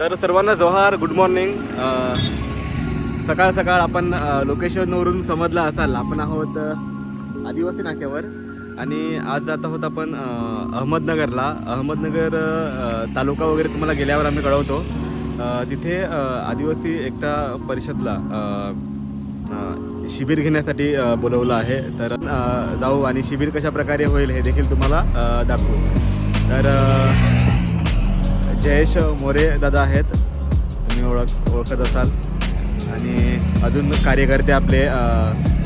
तर सर्वांना जोहार गुड मॉर्निंग सकाळ सकाळ आपण लोकेशनवरून समजला असाल आपण आहोत आदिवासी नाक्यावर. आणि आज जात आहोत आपण अहमदनगरला. अहमदनगर तालुका वगैरे तुम्हाला गेल्यावर आम्ही कळवतो. तिथे आदिवासी एकता परिषदला शिबिर घेण्यासाठी बोलवलं आहे. तर जाऊ आणि शिबिर कशा प्रकारे होईल हे देखील तुम्हाला दाखवू. तर जयेश मोरे दादा आहेत. तुम्ही ओळख ओळखत असाल. आणि अजून कार्यकर्ते आपले अ,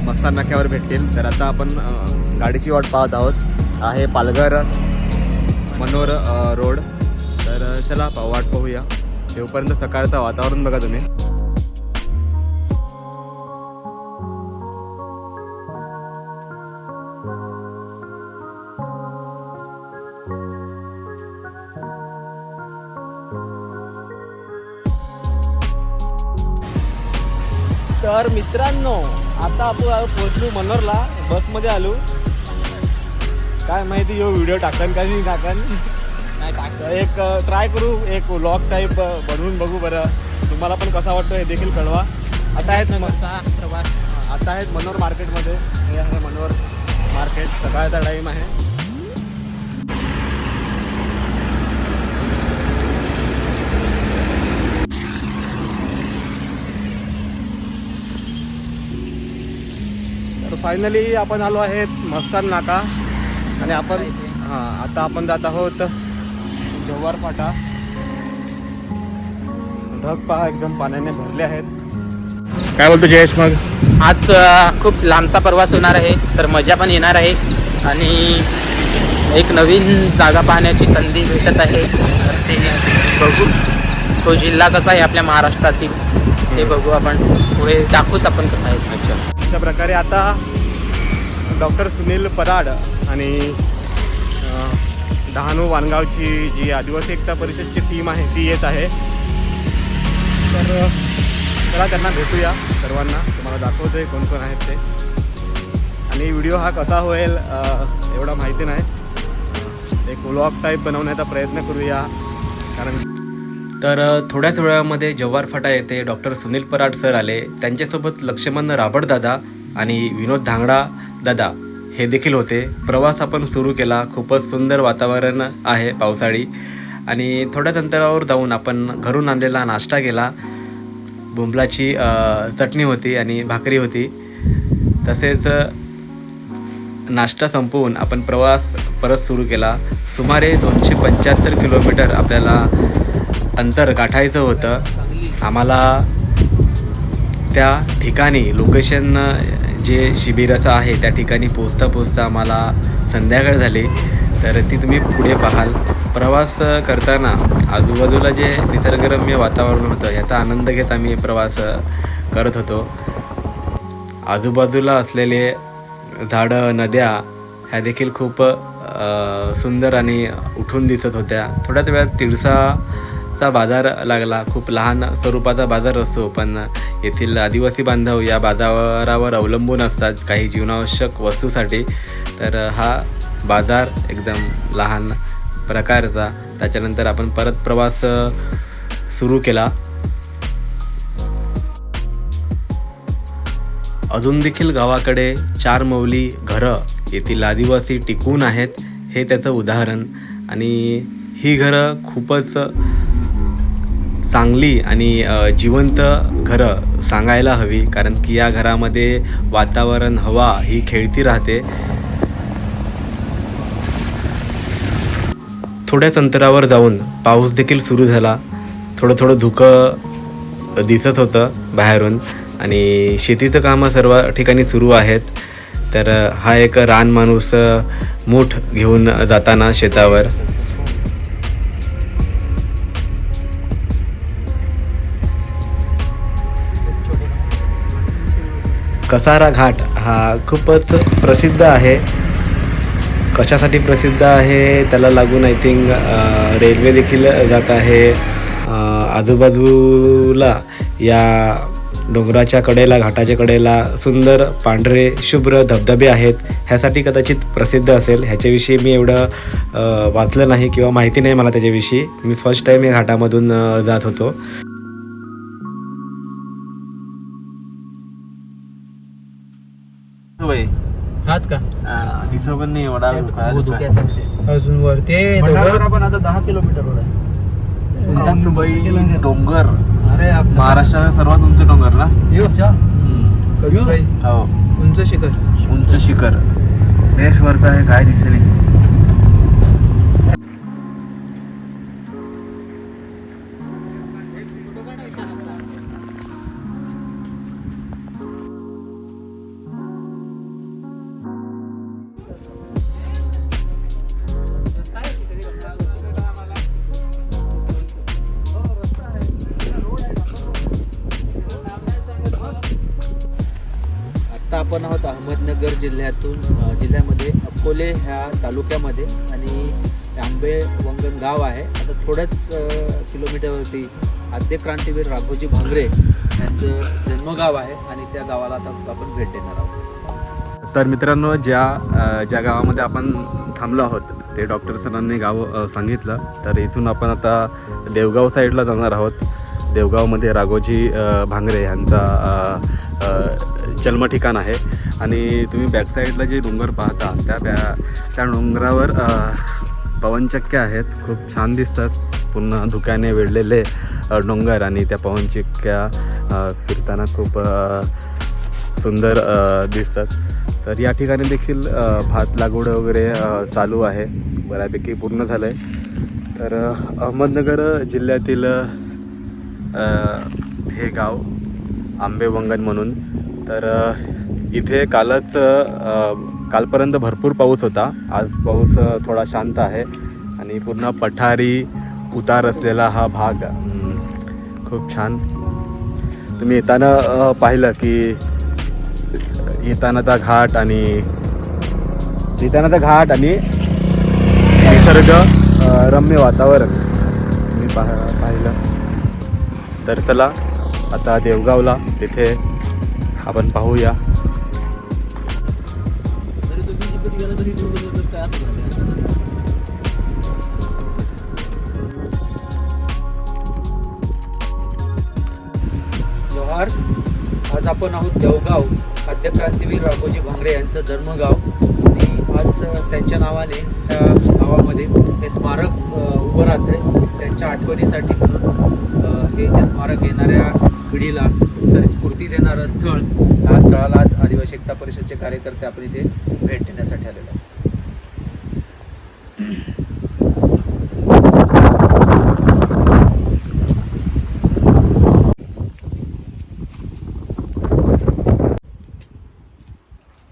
मस्तान नाक्यावर भेटतील. तर आता आपण गाडीची वाट पाहत आहोत. आहे पालघर मनोर रोड. तर चला पा वाट पाहूया. तेवपर्यंत सकाळचं वातावरण बघा तुम्ही. मित्रांनो आता आपण पोहोचलो मनोरला. बसमध्ये आलो. काय माहिती यो व्हिडिओ टाकन का मी टाकन? नाही टाक एक ट्राय करू एक व्लॉग टाईप बनवून बघू बरं. तुम्हाला पण कसा वाटतो हे देखील कळवा. आता आहेत प्रवास. आता आहेत मनोर मार्केटमध्ये हे आहे मनोर मार्केट सकाळचा टाईम आहे तर फायनली आपण आलो आहेत मस्तान नाका. आणि आपण हां आता आपण जात आहोत जव्हार फाटा ढग पहा एकदम पाण्याने भरले आहेत. काय बोलतो जयेश मग? आज खूप लांबचा प्रवास होणार आहे तर मजा पण येणार आहे. आणि एक नवीन जागा पाहण्याची संधी भेटत आहे. तर ते बघू. तो जिल्हा कसा आहे आपल्या महाराष्ट्रातील ते बघू आपण. पुढे दाखवूच आपण कसं आहे. अच्छा. अशा प्रकारे आता डॉक्टर सुनील पराड आणि डहाणू वानगावची जी आदिवासी एकता परिषदची टीम आहे ती येत आहे. तर चला त्यांना भेटूया सर्वांना. तुम्हाला दाखवतोय कोण कोण आहेत ते. आणि व्हिडिओ हा कसा होईल एवढा माहिती नाही. एक व्लॉग टाईप बनवण्याचा प्रयत्न करूया. कारण तर थोड्याच वेळामध्ये जव्हार फाटा येथे डॉक्टर सुनील पराड सर आले. त्यांच्यासोबत लक्ष्मण राबड दादा आणि विनोद धांगडा. दादा हे देखील होते. प्रवास आपण सुरू केला. खूपच सुंदर वातावरण आहे पावसाळी. आणि थोड्याच अंतरावर जाऊन आपण घरून आणलेला नाश्ता केला. बुंबलाची चटणी होती आणि भाकरी होती. तसेच नाश्ता संपवून आपण प्रवास परत सुरू केला. सुमारे दोनशे पंच्याहत्तर किलोमीटर आपल्याला अंतर गाठायचं होतं. आम्हाला त्या ठिकाणी लोकेशन जे शिबिराचं आहे त्या ठिकाणी पोचता पोचता आम्हाला संध्याकाळ झाली. तर ती तुम्ही पुढे पाहाल. प्रवास करताना आजूबाजूला जे निसर्गरम्य वातावरण होतं याचा आनंद घेत आम्ही प्रवास करत होतो. आजूबाजूला असलेले झाडं नद्या ह्या देखील खूप सुंदर आणि उठून दिसत होत्या. थोड्याच वेळात चा बाजार लागला. खूप लहान स्वरूपाचा बाजार असतो पण येथील आदिवासी बांधव या बाजारावर अवलंबून असतात. काही जीवनावश्यक वस्तूसाठी तर हा बाजार एकदम लहान प्रकारचा. त्याच्यानंतर आपण परत प्रवास सुरू केला. अजून देखील गावाकडे चार मौली घरं येथील आदिवासी टिकून आहेत हे त्याचं उदाहरण. आणि ही घरं खूपच चांगली आणि जिवंत घरं सांगायला हवी कारण की या घरामध्ये वातावरण हवा ही खेळती राहते. थोड्याच अंतरावर जाऊन पाऊस देखील सुरू झाला. थोडं थोडं धुकं दिसत होतं बाहेरून आणि शेतीचं कामं सर्व ठिकाणी सुरू आहेत. तर हा एक रान माणूस मूठ घेऊन जाताना शेतावर. कसारा घाट हा खूपच प्रसिद्ध आहे. कशासाठी प्रसिद्ध आहे त्याला लागून आय थिंक रेल्वे देखील जात आहे. आजूबाजूला या डोंगराच्या कडेला घाटाच्या कडेला सुंदर पांढरे शुभ्र धबधबे आहेत. ह्यासाठी कदाचित प्रसिद्ध असेल. ह्याच्याविषयी मी एवढं वाचलं नाही किंवा माहिती नाही मला त्याच्याविषयी. मी फर्स्ट टाईम या घाटामधून जात होतो. पण नाही एवढा अजून वर ते आपण आता दहा किलोमीटरवर आहे. डोंगर. अरे महाराष्ट्राचा सर्वात उंच डोंगर ना हो. उंच शिखर. उंच शिखर. वरत आहे काय दिसेल आपण आहोत अहमदनगर जिल्ह्यातून जिल्ह्यामध्ये अकोले ह्या तालुक्यामध्ये आणि आंबे वंगण गाव आहे. आता थोड्याच किलोमीटरवरती आद्य क्रांतीवीर राघोजी भांगरे यांचं जन्मगाव आहे आणि त्या गावाला आता आपण भेट देणार आहोत. तर मित्रांनो ज्या ज्या गावामध्ये आपण थांबलो आहोत ते डॉक्टर सरांनी गाव सांगितलं. तर इथून आपण आता देवगाव साईडला जाणार आहोत. देवगावमध्ये राघोजी भांगरे यांचा जन्म ठिकाण जन्मठिकाण आहे. आणि तुम्ही बॅकसाईडला जे डोंगर पाहता त्या बॅ त्या डोंगरावर पवनचक्क्या आहेत. खूप छान दिसतात. पूर्ण धुक्याने वेढलेले डोंगर आणि त्या पवनचक्क्या फिरताना खूप सुंदर दिसतात. तर या ठिकाणी देखील भात लागवड वगैरे चालू आहे. बऱ्यापैकी पूर्ण झालं आहे तर अहमदनगर जिल्ह्यातील हे गाव आंबेवंगन म्हणून तर इथे कालच कालपर्यंत भरपूर पाऊस होता. आज पाऊस थोडा शांत आहे आणि पूर्ण पठारी उतार असलेला हा भाग खूप छान. तुम्ही येताना पाहिलं की येतानाचा घाट आणि येतानाचा घाट आणि निसर्ग रम्य वातावरण. मी पाह पाहिलं. तर चला आता देवगावला तिथे आपण पाहूया. जोहार आज आपण आहोत देवगाव. खाद्य क्रांतीवीर राघोजी भांगरे यांचं जन्मगाव. आणि आज त्यांच्या नावाने त्या गावामध्ये हे स्मारक उभं राहतं त्यांच्या आठवणीसाठी म्हणून. अ, स्मारक येणाऱ्या पिढीला सारी स्फूर्ती देणारं स्थळ या स्थळाला आज आदिवासी एकता परिषदचे कार्यकर्ते आपण इथे भेट देण्यासाठी आलेलो आहोत.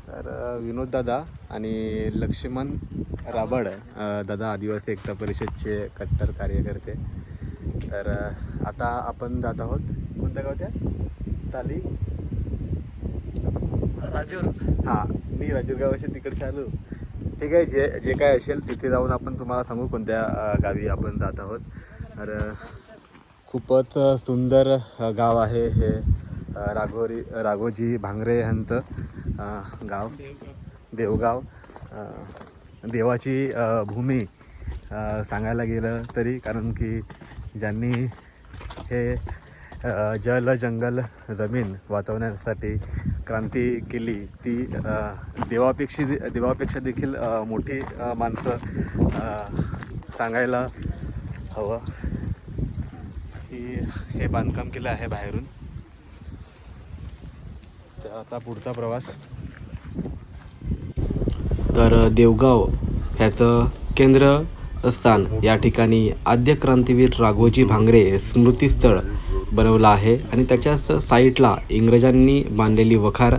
तर विनोद दादा आणि लक्ष्मण राबड दादा आदिवासी एकता परिषदचे कट्टर कार्यकर्ते तर आता आपण जात आहोत. कोणत्या गाव त्या ताली? राजूर. हां मी राजूर गावाशी तिकडचे आलो ठीक आहे जे जे काय असेल तिथे जाऊन आपण तुम्हाला सांगू कोणत्या गावी आपण जात आहोत. तर खूपच सुंदर गाव आहे हे राघोरी राघोजी भांगरे यांचं गाव. देवगाव. देवाची भूमी सांगायला गेलं तरी कारण की ज्यांनी हे जल जंगल जमीन वाचवण्यासाठी क्रांती केली ती देवापेक्षी देवापेक्षा देवापेक्षा देखील मोठी माणसं सांगायला हवं. की हे बांधकाम केलं आहे बाहेरून. तर आता पुढचा प्रवास. तर देवगाव ह्याचं केंद्र स्थान. या ठिकाणी आद्य क्रांतीवीर राघोजी भांगरे स्मृतीस्थळ बनवलं आहे आणि त्याच्याच साईटला इंग्रजांनी बांधलेली वखार.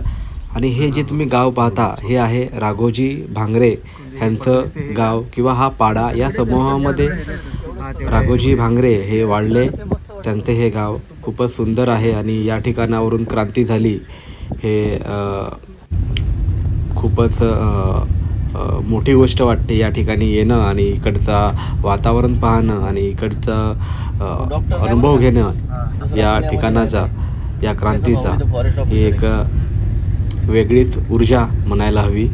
आणि हे जे तुम्ही गाव पाहता हे आहे राघोजी भांगरे ह्यांचं गाव किंवा हा पाडा. या समूहामध्ये राघोजी भांगरे हे वाढले. त्यांचे हे गाव खूपच सुंदर आहे आणि या ठिकाणावरून क्रांती झाली हे खूपच मोठी गोष्ट वाटते या ठिकाणी येणं आणि इकडचा वातावरण पाहणं आणि इकडचा अ, अनुभव घेणं या ठिकाणाचा या क्रांतीचा. ही एक अ, वेगळीच ऊर्जा म्हणायला हवी.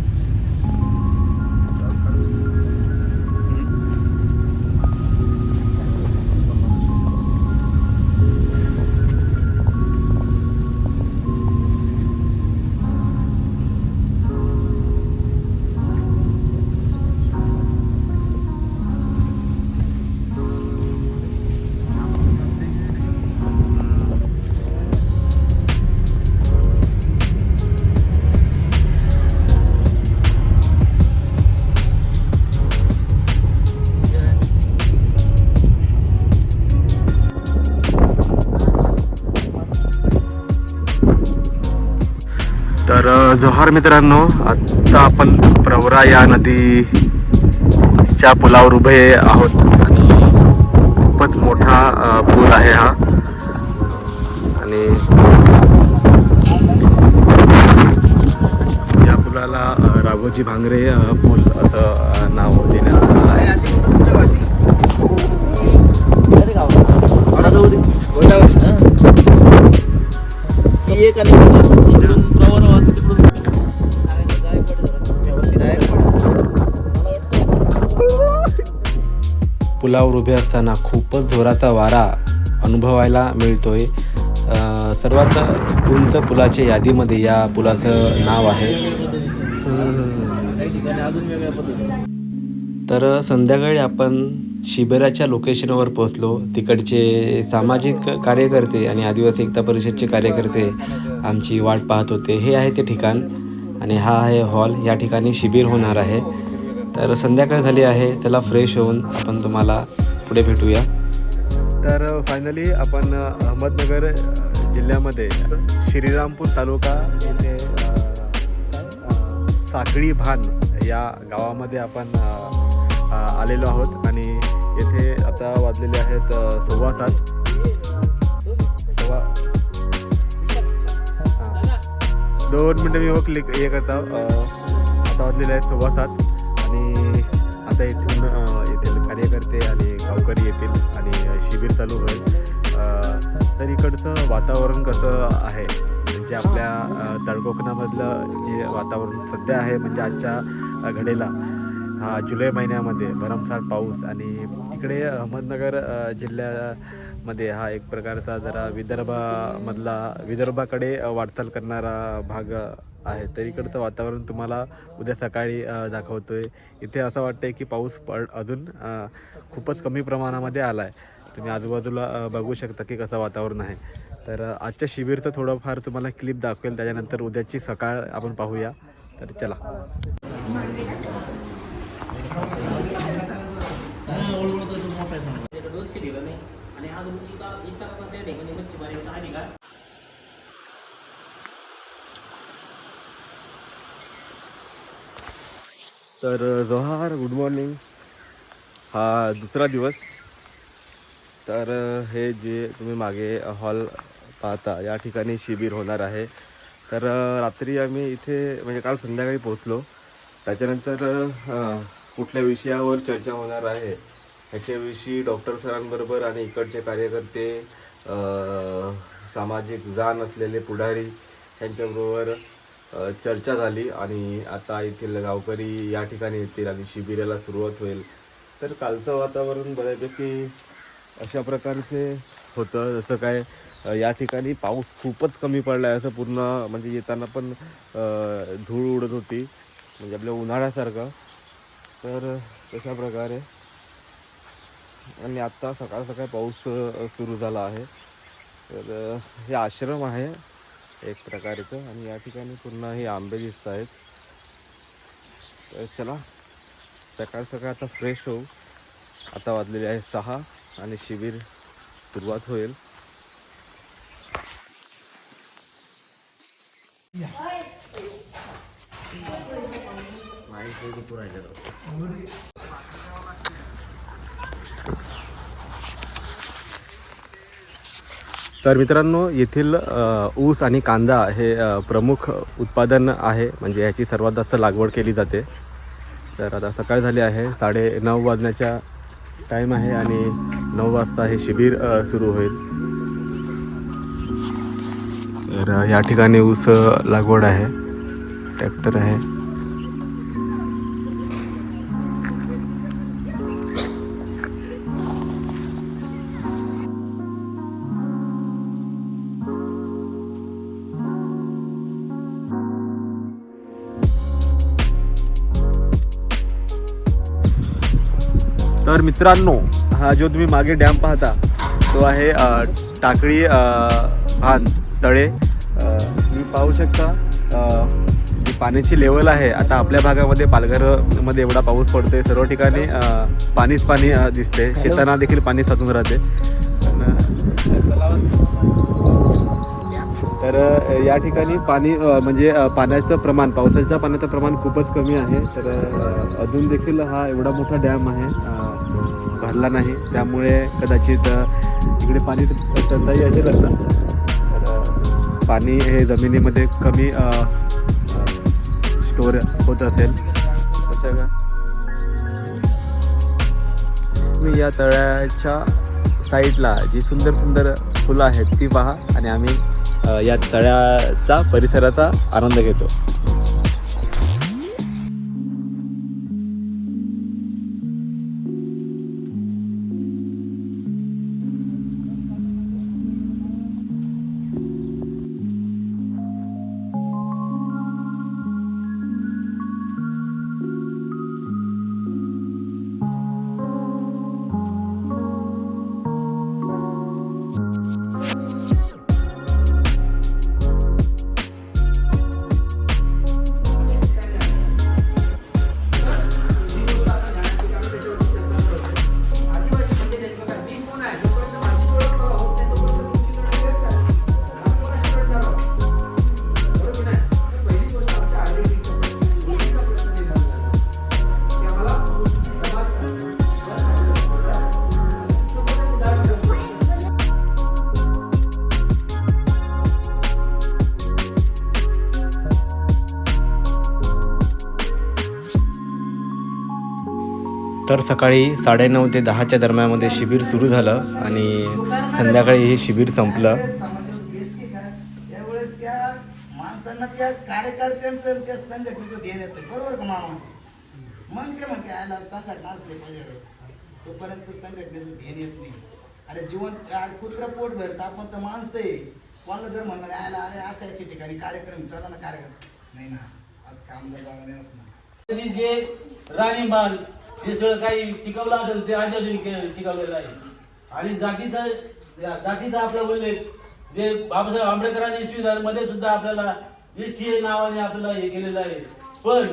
जोहार मित्रांनो आत्ता आपण प्रवरा या नदीच्या पुलावर उभे आहोत आणि खूपच मोठा पूल आहे हा आणि या पुलाला राघोजी भांगरे पूल असं नाव देण्यात आलं आहे पुलावर उभे असताना खूपच जोराचा वारा अनुभवायला मिळतोय. सर्वात उंच पुलाच्या यादीमध्ये या पुलाचं नाव आहे. तर संध्याकाळी आपण शिबिराच्या लोकेशनवर पोहोचलो. तिकडचे सामाजिक कार्यकर्ते आणि आदिवासी एकता परिषदचे कार्यकर्ते आमची वाट पाहत होते. हे आहे ते ठिकाण आणि हा आहे हॉल. या ठिकाणी शिबिर होणार आहे. तर संध्याकाळ झाली आहे त्याला फ्रेश होऊन आपण तुम्हाला पुढे भेटूया. तर फायनली आपण अहमदनगर जिल्ह्यामध्ये श्रीरामपूर तालुका येथे साखळी भान या गावामध्ये आपण आलेलो आहोत आणि येथे आता वाजलेले आहेत सव्वा सात. सव्वा दोन मिनटं मी हो क्लिक हे करता. आता वाजलेले आहेत सव्वा सात. गावकरी येतील आणि शिबिर चालू होईल. तर इकडचं वातावरण कसं आहे? म्हणजे आपल्या तळकोकणामधलं जे वातावरण सध्या आहे म्हणजे आजच्या घडेला घडीला हा जुलै महिन्यामध्ये भरमसाठ पाऊस आणि इकडे अहमदनगर जिल्ह्यामध्ये हा एक प्रकारचा जरा विदर्भामधला विदर्भाकडे वाटचाल करणारा भाग आहे. तर इकडचं वातावरण तुम्हाला उद्या सकाळी दाखवतो दाखवतोय. इथे असं वाटतंय की पाऊस पड अजून खूपच कमी प्रमाणामध्ये आला आहे तुम्ही आजूबाजूला बघू शकता की कसं वातावरण आहे. तर आजच्या शिबिरचं थोडंफार तुम्हाला क्लिप दाखवेल. त्याच्यानंतर उद्याची सकाळ आपण पाहूया. तर चला. तर जोहार गुड मॉर्निंग हा दुसरा दिवस. तर हे जे तुम्ही मागे हॉल पाहता या ठिकाणी शिबिर होणार आहे. तर रात्री आम्ही इथे म्हणजे काल संध्याकाळी पोचलो त्याच्यानंतर कुठल्या विषयावर चर्चा होणार आहे ह्याच्याविषयी डॉक्टर सरांबरोबर आणि इकडचे कार्यकर्ते सामाजिक जाण असलेले पुढारी यांच्याबरोबर चर्चा झाली आणि आता येथील गावकरी या ठिकाणी येतील आणि शिबिराला सुरुवात होईल. तर कालचं वातावरण बऱ्यापैकी अशा प्रकारचे होतं. जसं काय या ठिकाणी पाऊस खूपच कमी पडला आहे असं पूर्ण म्हणजे येताना पण धूळ उडत होती. म्हणजे आपल्या उन्हाळ्यासारखं. तर तशा प्रकारे आणि आत्ता सकाळ सकाळ पाऊस सुरू झाला आहे. तर हे आश्रम आहे. एक प्रकारचं आणि या ठिकाणी पूर्ण हे आंबे दिसत आहेत. तर चला सकाळ सकाळ आता फ्रेश होऊ. आता वाजलेले आहे सहा आणि शिबिर सुरुवात होईल. तर मित्रांनो येथील ऊस आणि कांदा हे प्रमुख उत्पादन आहे. म्हणजे ह्याची सर्वात जास्त लागवड केली जाते. तर आता सकाळ झाली आहे. साडे नऊ वाजण्याच्या टाईम आहे आणि नऊ वाजता हे शिबिर सुरू होईल. तर या ठिकाणी ऊस लागवड आहे. ट्रॅक्टर आहे. तर मित्रांनो हा जो तुम्ही मागे डॅम पाहता तो आहे टाकळी भान तळे. तुम्ही पाहू शकता पाण्याची लेवल आहे. आता आपल्या भागामध्ये पालघरमध्ये एवढा पाऊस पडतोय. सर्व ठिकाणी पाणीच पाणी दिसते शेतांना देखील पाणी साचून राहते तर या ठिकाणी पाणी म्हणजे पाण्याचं प्रमाण पावसाच्या पाण्याचं प्रमाण खूपच कमी आहे. तर अजून देखील हा एवढा मोठा डॅम आहे भरला नाही. त्यामुळे कदाचित इकडे पाणी टंचाई असेल ना तर पाणी हे जमिनीमध्ये कमी स्टोर होत असेल. असं का मी या तळ्याच्या साईडला जी सुंदर सुंदर फुलं आहेत ती पहा आणि आम्ही या तळ्याचा परिसराचा आनंद घेतो. सकाळी साडेनऊ ते दहाच्या दरम्यानमध्ये शिबिर सुरू झालं आणि संध्याकाळी हे शिबिर संपलं. त्यावेळेस त्या माणसांना त्या कार्यकर्त्यांचं त्या संघटनेचं ध्येय येतं. बरोबर का मामा? मग ते म्हणते आयला संघटना असले पाहिजे तोपर्यंत संघटनेचं ध्येय येत नाही. अरे जीवन आज कुत्र पोट भरतं. आपण तर माणसं आहे. कोणाला जर म्हणणार आयला अरे असं अशा ठिकाणी कार्यक्रम चला ना कार्यक्रम. नाही ना आज काम जागा नाही असणार. कधी जे राणीमान जे सगळं काही टिकवलं असेल ते के- टिकवलेलं आहे. आणि जातीचं जातीचा आपला उल्लेख जे बाबासाहेब आंबेडकरांनी संविधानामध्ये सुद्धा आपल्याला एस टी नावाने आपल्याला हे केलेलं आहे. पण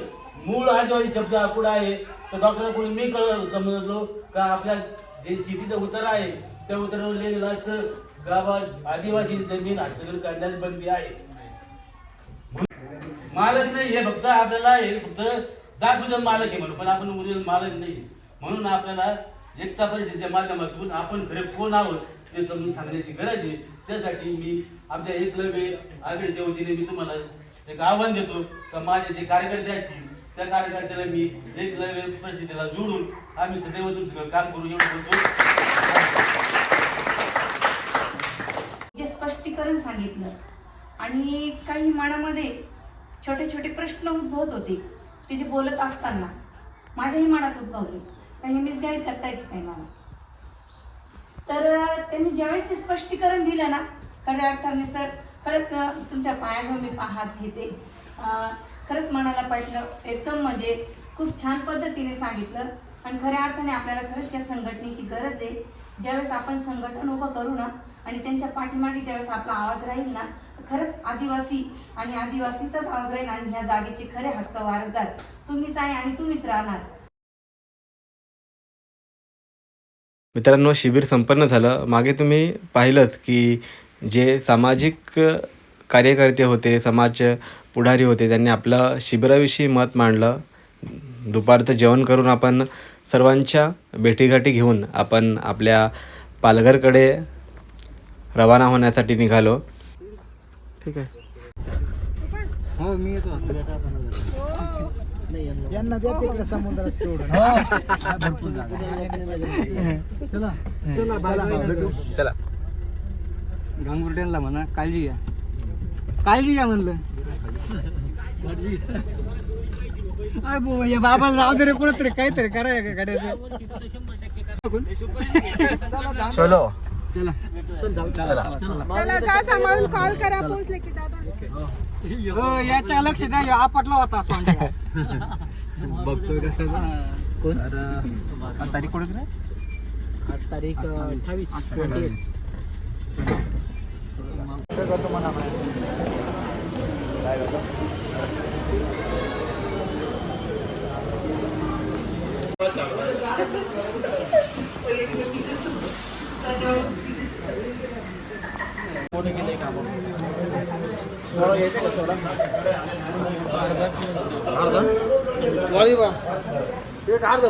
मूळ आदिवासी शब्द हा कुठं आहे तर डॉक्टरांकडून मी कळ समजलो का आपल्या जे शेतीचं उत्तर आहे त्या उत्तरावर लिहिलेलं असतं गावात आदिवासी जमीन हस्तगत करण्यास बंदी आहे. मालक नाही हे फक्त आपल्याला हे फक्त दाखवतो मालक आहे म्हणून पण आपण मुलीला मालक नाही. म्हणून आपल्याला एकता परिषदेच्या माध्यमातून आपण खरे कोण आहोत हे समजून सांगण्याची गरज आहे. त्यासाठी मी आमच्या एकलव्य आगळीच्या वतीने मी तुम्हाला एक आव्हान देतो का माझे जे कार्यकर्ते असतील त्या कार्यकर्त्याला मी एकलव्य परिषदेला जोडून आम्ही सदैव तुमचं काम करू एवढं बोलतो. जे स्पष्टीकरण सांगितलं आणि काही मनामध्ये छोटे छोटे प्रश्न उद्भवत होते. तिची बोलत असताना माझ्याही मनात उद्भवले. काही मिसगाईड करता येत नाही मला. तर त्यांनी ज्यावेळेस ते स्पष्टीकरण दिलं ना खऱ्या अर्थाने सर खरंच तुमच्या पायावर मी हात घेते. खरंच मनाला पटलं. एकदम म्हणजे खूप छान पद्धतीने सांगितलं. आणि खऱ्या अर्थाने आपल्याला खरंच या संघटनेची गरज आहे. ज्यावेळेस आपण संघटन उभं करू ना आणि त्यांच्या पाठीमागे ज्यावेळेस आपला आवाज राहील ना खरंच आदिवासी आणि आदिवासीचाच आवाज राहील आणि ह्या जागेचे खरे हक्क वारसदार तुम्हीच आहे आणि तुम्हीच राहणार. मित्रांनो शिबिर संपन्न झालं. मागे तुम्ही पाहिलंच की जे सामाजिक कार्यकर्ते होते समाज पुढारी होते त्यांनी आपलं शिबिराविषयी मत मांडलं. दुपारचं जेवण करून आपण सर्वांच्या भेटीगाठी घेऊन आपण आपल्या पालघरकडे रवाना होण्यासाठी निघालो. ठीक आहे. यांना द्या तिकडे समुद्रात सोडून. चला. गांगुर्ड्यांना म्हणा काळजी घ्या. काळजी घ्या म्हणलं. अय बो या बाबाला जाऊ दे रे कुठं काहीतरी कराय का गाड्याचं. चलो चला. चला जा कॉल करा पोहोचले की दादा. हो, हो, याच्या लक्ष द्या आपटला होता सोंड्या बघतोय कसं कोण? आज तारीख कोण आज तारीख अठ्ठावीस. करतो मला काय कोणी अर्धा एक अर्धा.